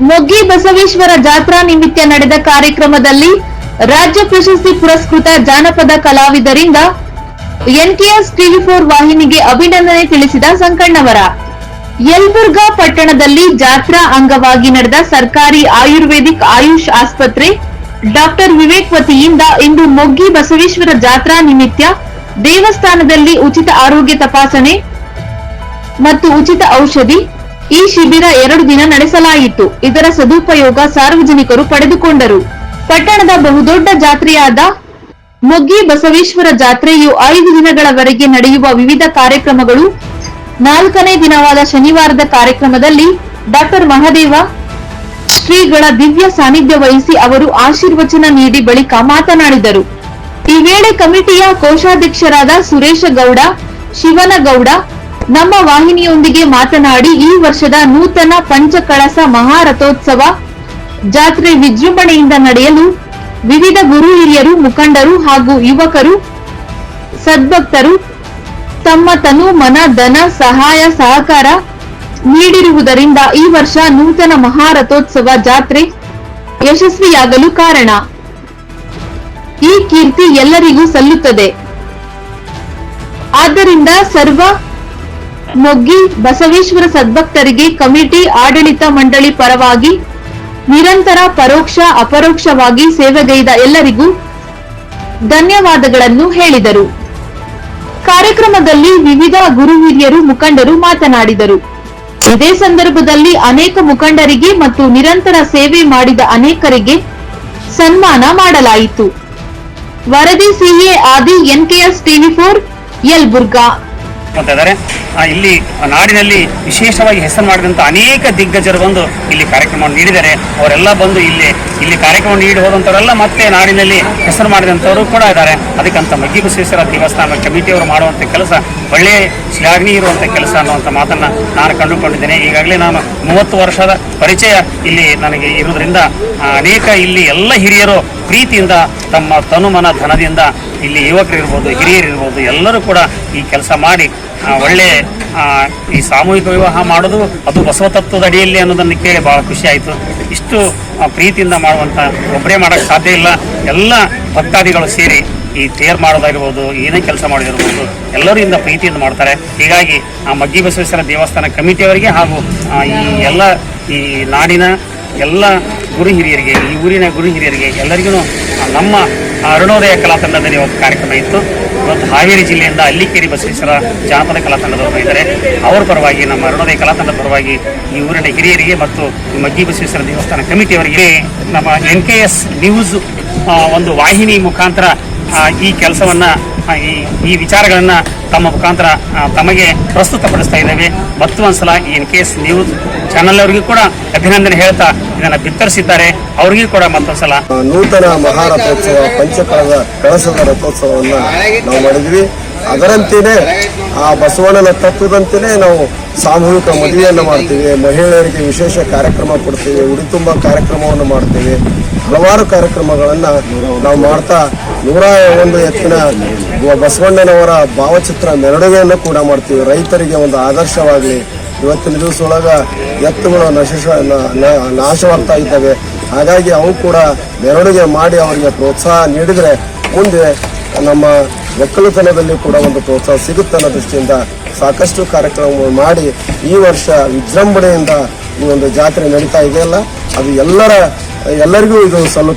ಮೊಗ್ಗಿ ಬಸವೇಶ್ವರ ಜಾತ್ರಾ ನಿಮಿತ್ತ ನಡೆದ ಕಾರ್ಯಕ್ರಮದಲ್ಲಿ ರಾಜ್ಯ ಪ್ರಶಸ್ತಿ ಪುರಸ್ಕೃತ ಜಾನಪದ ಕಲಾವಿದರಿಂದ ಎನ್ಕೆಎಸ್ ಟಿವಿ ಫೋರ್ ವಾಹಿನಿಗೆ ಅಭಿನಂದನೆ ತಿಳಿಸಿದ ಸಂಕಣ್ಣವರ. ಯಲ್ಬುರ್ಗಾ ಪಟ್ಟಣದಲ್ಲಿ ಜಾತ್ರಾ ಅಂಗವಾಗಿ ನಡೆದ ಸರ್ಕಾರಿ ಆಯುರ್ವೇದಿಕ್ ಆಯುಷ್ ಆಸ್ಪತ್ರೆ ಡಾಕ್ಟರ್ ವಿವೇಕ್ ವತಿಯಿಂದ ಇಂದು ಮೊಗ್ಗಿ ಬಸವೇಶ್ವರ ಜಾತ್ರಾ ನಿಮಿತ್ತ ದೇವಸ್ಥಾನದಲ್ಲಿ ಉಚಿತ ಆರೋಗ್ಯ ತಪಾಸಣೆ ಮತ್ತು ಉಚಿತ ಔಷಧಿ ಈ ಶಿಬಿರ ಎರಡು ದಿನ ನಡೆಸಲಾಯಿತು. ಇದರ ಸದುಪಯೋಗ ಸಾರ್ವಜನಿಕರು ಪಡೆದುಕೊಂಡರು. ಪಟ್ಟಣದ ಬಹುದೊಡ್ಡ ಜಾತ್ರೆಯಾದ ಮೊಗ್ಗಿ ಬಸವೇಶ್ವರ ಜಾತ್ರೆಯು ಐದು ದಿನಗಳವರೆಗೆ ನಡೆಯುವ ವಿವಿಧ ಕಾರ್ಯಕ್ರಮಗಳು. ನಾಲ್ಕನೇ ದಿನವಾದ ಶನಿವಾರದ ಕಾರ್ಯಕ್ರಮದಲ್ಲಿ ಡಾಕ್ಟರ್ ಮಹದೇವ ಶ್ರೀಗಳ ದಿವ್ಯ ಸಾನ್ನಿಧ್ಯ ವಹಿಸಿ ಅವರು ಆಶೀರ್ವಚನ ನೀಡಿ ಬಳಿಕ ಮಾತನಾಡಿದರು. ಈ ವೇಳೆ ಕಮಿಟಿಯ ಕೋಶಾಧ್ಯಕ್ಷರಾದ ಸುರೇಶ ಗೌಡ, ಶಿವನಗೌಡ ನಮ್ಮ ವಾಹಿನಿಯೊಂದಿಗೆ ಮಾತನಾಡಿ ಈ ವರ್ಷದ ನೂತನ ಪಂಚಕಳಸ ಮಹಾರಥೋತ್ಸವ ಜಾತ್ರೆ ವಿಜೃಂಭಣೆಯಿಂದ ನಡೆಯಲು ವಿವಿಧ ಗುರು ಹಿರಿಯರು, ಮುಖಂಡರು ಹಾಗೂ ಯುವಕರು, ಸದ್ಭಕ್ತರು ತಮ್ಮ ತನು ಮನ, ಧನ, ಸಹಾಯ, ಸಹಕಾರ ನೀಡಿರುವುದರಿಂದ ಈ ವರ್ಷ ನೂತನ ಮಹಾರಥೋತ್ಸವ ಜಾತ್ರೆ ಯಶಸ್ವಿಯಾಗಲು ಕಾರಣ. ಈ ಕೀರ್ತಿ ಎಲ್ಲರಿಗೂ ಸಲ್ಲುತ್ತದೆ. ಆದ್ದರಿಂದ ಸರ್ವ ಮೊಗ್ಗಿ ಬಸವೇಶ್ವರ ಸದ್ಭಕ್ತರಿಗೆ ಕಮಿಟಿ ಆಡಳಿತ ಮಂಡಳಿ ಪರವಾಗಿ ನಿರಂತರ ಪರೋಕ್ಷ ಅಪರೋಕ್ಷವಾಗಿ ಸೇವೆಗೈದ ಎಲ್ಲರಿಗೂ ಧನ್ಯವಾದಗಳನ್ನು ಹೇಳಿದರು. ಕಾರ್ಯಕ್ರಮದಲ್ಲಿ ವಿವಿಧ ಗುರು ಹಿರಿಯರು ಮುಖಂಡರು ಮಾತನಾಡಿದರು. ಇದೇ ಸಂದರ್ಭದಲ್ಲಿ ಅನೇಕ ಮುಖಂಡರಿಗೆ ಮತ್ತು ನಿರಂತರ ಸೇವೆ ಮಾಡಿದ ಅನೇಕರಿಗೆ ಸನ್ಮಾನ ಮಾಡಲಾಯಿತು. ವರದಿ ಸಿಎ ಆದಿ ಎನ್ಕೆಎಸ್ ಟಿವಿ ಫೋರ್ ಯಲ್ಬುರ್ಗಾ. ಅಂತ ಇದ್ದಾರೆ ಇಲ್ಲಿ ನಾಡಿನಲ್ಲಿ ವಿಶೇಷವಾಗಿ ಹೆಸರು ಮಾಡಿದಂಥ ಅನೇಕ ದಿಗ್ಗಜರು ಬಂದು ಇಲ್ಲಿ ಕಾರ್ಯಕ್ರಮವನ್ನು ನೀಡಿದ್ದಾರೆ. ಅವರೆಲ್ಲ ಬಂದು ಇಲ್ಲಿ ಇಲ್ಲಿ ಕಾರ್ಯಕ್ರಮ ನೀಡಿ ಹೋದಂಥವರೆಲ್ಲ ಮತ್ತೆ ನಾಡಿನಲ್ಲಿ ಹೆಸರು ಮಾಡಿದಂಥವರು ಕೂಡ ಇದ್ದಾರೆ. ಅದಕ್ಕಂತ ಮಗ್ಗಿ ಬಸವೇಶ್ವರ ದೇವಸ್ಥಾನ ಕಮಿಟಿಯವರು ಮಾಡುವಂಥ ಕೆಲಸ ಒಳ್ಳೆಯ ಶ್ಲಾಘನೀಯ ಇರುವಂಥ ಕೆಲಸ ಅನ್ನುವಂಥ ಮಾತನ್ನು ನಾನು ಕಂಡುಕೊಂಡಿದ್ದೇನೆ. ಈಗಾಗಲೇ ನಾನು ಮೂವತ್ತು ವರ್ಷದ ಪರಿಚಯ ಇಲ್ಲಿ ನನಗೆ ಇರುವುದರಿಂದ ಅನೇಕ ಇಲ್ಲಿ ಎಲ್ಲ ಹಿರಿಯರು ಪ್ರೀತಿಯಿಂದ, ತಮ್ಮ ತನುಮನ ಧನದಿಂದ ಇಲ್ಲಿ ಯುವಕರಿರ್ಬೋದು, ಹಿರಿಯರಿರ್ಬೋದು, ಎಲ್ಲರೂ ಕೂಡ ಈ ಕೆಲಸ ಮಾಡಿ ಒಳ್ಳೆ ಈ ಸಾಮೂಹಿಕ ವಿವಾಹ ಮಾಡೋದು ಅದು ಬಸವ ತತ್ವದ ಅಡಿಯಲ್ಲಿ ಅನ್ನೋದನ್ನು ಕೇಳಿ ಭಾಳ ಖುಷಿ ಆಯಿತು. ಇಷ್ಟು ಪ್ರೀತಿಯಿಂದ ಮಾಡುವಂಥ ಒಬ್ಬರೇ ಮಾಡೋಕ್ಕೆ ಸಾಧ್ಯ ಇಲ್ಲ. ಎಲ್ಲ ಭಕ್ತಾದಿಗಳು ಸೇರಿ ಈ ತೇರ್ ಮಾಡೋದಾಗಿರ್ಬೋದು, ಏನೇ ಕೆಲಸ ಮಾಡೋದಿರ್ಬೋದು, ಎಲ್ಲರೂ ಇಂದ ಪ್ರೀತಿಯಿಂದ ಮಾಡ್ತಾರೆ. ಹೀಗಾಗಿ ಆ ಮಗ್ಗಿ ಬಸವೇಶ್ವರ ದೇವಸ್ಥಾನ ಕಮಿಟಿಯವರಿಗೆ ಹಾಗೂ ಈ ಎಲ್ಲ ಈ ನಾಡಿನ ಎಲ್ಲ ಗುರು ಹಿರಿಯರಿಗೆ, ಈ ಊರಿನ ಗುರು ಹಿರಿಯರಿಗೆ ಎಲ್ಲರಿಗೂ ನಮ್ಮ ಅರುಣೋದಯ ಕಲಾ ತಂಡದಲ್ಲಿ ಕಾರ್ಯಕ್ರಮ ಇತ್ತು. ಇವತ್ತು ಹಾವೇರಿ ಜಿಲ್ಲೆಯಿಂದ ಅಲ್ಲಿಕೇರಿ ಬಸವೇಶ್ವರ ಜಾನಪದ ಕಲಾ ತಂಡದವರು ಇದ್ದಾರೆ. ಅವರ ಪರವಾಗಿ, ನಮ್ಮ ಅರುಣೋದಯ ಕಲಾ ತಂಡದ ಪರವಾಗಿ ಈ ಊರಿನ ಹಿರಿಯರಿಗೆ ಮತ್ತು ಮಗ್ಗಿ ಬಸವೇಶ್ವರ ದೇವಸ್ಥಾನ ಕಮಿಟಿಯವರಿಗೆ ನಮ್ಮ ಎನ್ ಕೆ ಎಸ್ ನ್ಯೂಸ್ ಒಂದು ವಾಹಿನಿ ಮುಖಾಂತರ ಈ ಕೆಲಸವನ್ನು ಈ ಈ ವಿಚಾರಗಳನ್ನು ತಮ್ಮ ಮುಖಾಂತರ ತಮಗೆ ಪ್ರಸ್ತುತಪಡಿಸ್ತಾ ಇದ್ದೇವೆ. ಮತ್ತು ಒಂದ್ಸಲ ಕೇಸ್ ನ್ಯೂಸ್ ಚಾನಲ್ ಅವರಿಗೂ ಕೂಡ ಅಭಿನಂದನೆ ಹೇಳ್ತಾ ಇದನ್ನು ಬಿತ್ತರಿಸಿದ್ದಾರೆ. ಅವರಿಗೂ ಕೂಡ ಮತ್ತೊಂದ್ಸಲ. ನೂತನ ಮಹಾರಥೋತ್ಸವ ಪಂಚಕಳದ ಕಳಸದ ರಥೋತ್ಸವವನ್ನು ನಾವು ಮಾಡಿದ್ವಿ. ಅದರಂತೆಯೇ, ಆ ಬಸವಣ್ಣನ ತತ್ವದಂತೆಯೇ ನಾವು ಸಾಮೂಹಿಕ ಮದುವೆಯನ್ನು ಮಾಡ್ತೀವಿ. ಮಹಿಳೆಯರಿಗೆ ವಿಶೇಷ ಕಾರ್ಯಕ್ರಮ ಕೊಡ್ತೀವಿ. ಉಡಿ ತುಂಬ ಕಾರ್ಯಕ್ರಮವನ್ನು ಮಾಡ್ತೀವಿ. ಹಲವಾರು ಕಾರ್ಯಕ್ರಮಗಳನ್ನು ನಾವು ಮಾಡ್ತಾ ನೂರ ಒಂದು ಎತ್ತಿನ ಬಸವಣ್ಣನವರ ಭಾವಚಿತ್ರ ಮೆರವಣಿಗೆಯನ್ನು ಕೂಡ ಮಾಡ್ತೀವಿ. ರೈತರಿಗೆ ಒಂದು ಆದರ್ಶವಾಗಲಿ. ಇವತ್ತಿನ ದಿವಸ ಒಳಗ ಎತ್ತುಗಳು ನಶಿಸ ನಾಶವಾಗ್ತಾ ಇದ್ದಾವೆ. ಹಾಗಾಗಿ ಅವು ಕೂಡ ಮೆರವಣಿಗೆ ಮಾಡಿ ಅವರಿಗೆ ಪ್ರೋತ್ಸಾಹ ನೀಡಿದರೆ ಮುಂದೆ ನಮ್ಮ ಒಕ್ಕಲುತನದಲ್ಲಿ ಕೂಡ ಒಂದು ಪ್ರೋತ್ಸಾಹ ಸಿಗುತ್ತೆ ಅನ್ನೋ ದೃಷ್ಟಿಯಿಂದ ಸಾಕಷ್ಟು ಕಾರ್ಯಕ್ರಮಗಳು ಮಾಡಿ ಈ ವರ್ಷ ವಿಜೃಂಭಣೆಯಿಂದ ಈ ಒಂದು ಜಾತ್ರೆ ನಡೀತಾ ಇದೆಯಲ್ಲ, ಅದು ಎಲ್ಲರ, ಎಲ್ಲರಿಗೂ ಇದು ಸಲ್ಲುತ್ತೆ.